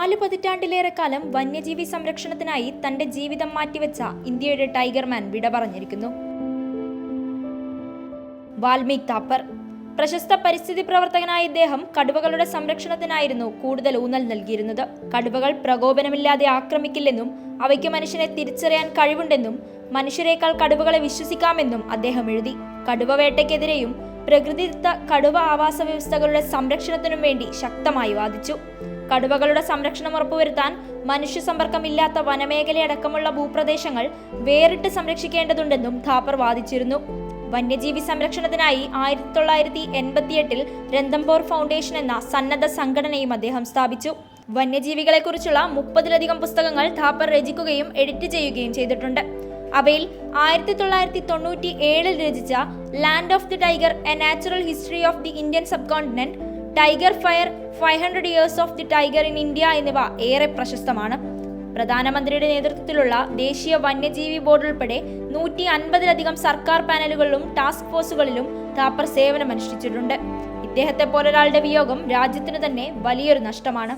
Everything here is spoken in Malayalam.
നാല് പതിറ്റാണ്ടിലേറെ കാലം വന്യജീവി സംരക്ഷണത്തിനായി തന്റെ ജീവിതം മാറ്റിവെച്ച ഇന്ത്യയുടെ ടൈഗർമാൻ വിട പറഞ്ഞിരിക്കുന്നു. വാൽമീക് താപ്പർ പ്രശസ്ത പരിസ്ഥിതി പ്രവർത്തകനായ ഇദ്ദേഹം കടുവകളുടെ സംരക്ഷണത്തിനായിരുന്നു കൂടുതൽ ഊന്നൽ നൽകിയിരുന്നത്. കടുവകൾ പ്രകോപനമില്ലാതെ ആക്രമിക്കില്ലെന്നും അവയ്ക്ക് മനുഷ്യനെ തിരിച്ചറിയാൻ കഴിവുണ്ടെന്നും മനുഷ്യരെക്കാൾ കടുവകളെ വിശ്വസിക്കാമെന്നും അദ്ദേഹം എഴുതി. കടുവ വേട്ടയ്ക്കെതിരെയും പ്രകൃതിദത്ത കടുവ ആവാസ വ്യവസ്ഥകളുടെ സംരക്ഷണത്തിനും വേണ്ടി ശക്തമായി വാദിച്ചു. കടുവകളുടെ സംരക്ഷണം ഉറപ്പുവരുത്താൻ മനുഷ്യ സമ്പർക്കമില്ലാത്ത വനമേഖലയടക്കമുള്ള ഭൂപ്രദേശങ്ങൾ വേറിട്ട് സംരക്ഷിക്കേണ്ടതുണ്ടെന്നും ഥാപ്പർ വാദിച്ചിരുന്നു. വന്യജീവി സംരക്ഷണത്തിനായി ആയിരത്തി തൊള്ളായിരത്തി എൺപത്തിയെട്ടിൽ രന്തംപോർ ഫൗണ്ടേഷൻ എന്ന സന്നദ്ധ സംഘടനയും അദ്ദേഹം സ്ഥാപിച്ചു. വന്യജീവികളെക്കുറിച്ചുള്ള മുപ്പതിലധികം പുസ്തകങ്ങൾ ഥാപ്പർ രചിക്കുകയും എഡിറ്റ് ചെയ്യുകയും ചെയ്തിട്ടുണ്ട്. അവയിൽ ആയിരത്തി തൊള്ളായിരത്തി തൊണ്ണൂറ്റി ഏഴിൽ രചിച്ച land of the tiger a natural history of the Indian subcontinent tiger fire five hundred years of the tiger in India എന്നിവ ഏറെ പ്രശസ്തമാണ്. പ്രധാനമന്ത്രിയുടെ നേതൃത്വത്തിലുള്ള ദേശീയ വന്യജീവി ബോർഡ് ഉൾപ്പെടെ നൂറ്റി അൻപതിലധികം സർക്കാർ പാനലുകളിലും ടാസ്ക് ഫോഴ്സുകളിലും താപ്പർ സേവനമനുഷ്ഠിച്ചിട്ടുണ്ട്. ഇദ്ദേഹത്തെ പോലൊരാളുടെ വിയോഗം രാജ്യത്തിന് തന്നെ വലിയൊരു നഷ്ടമാണ്.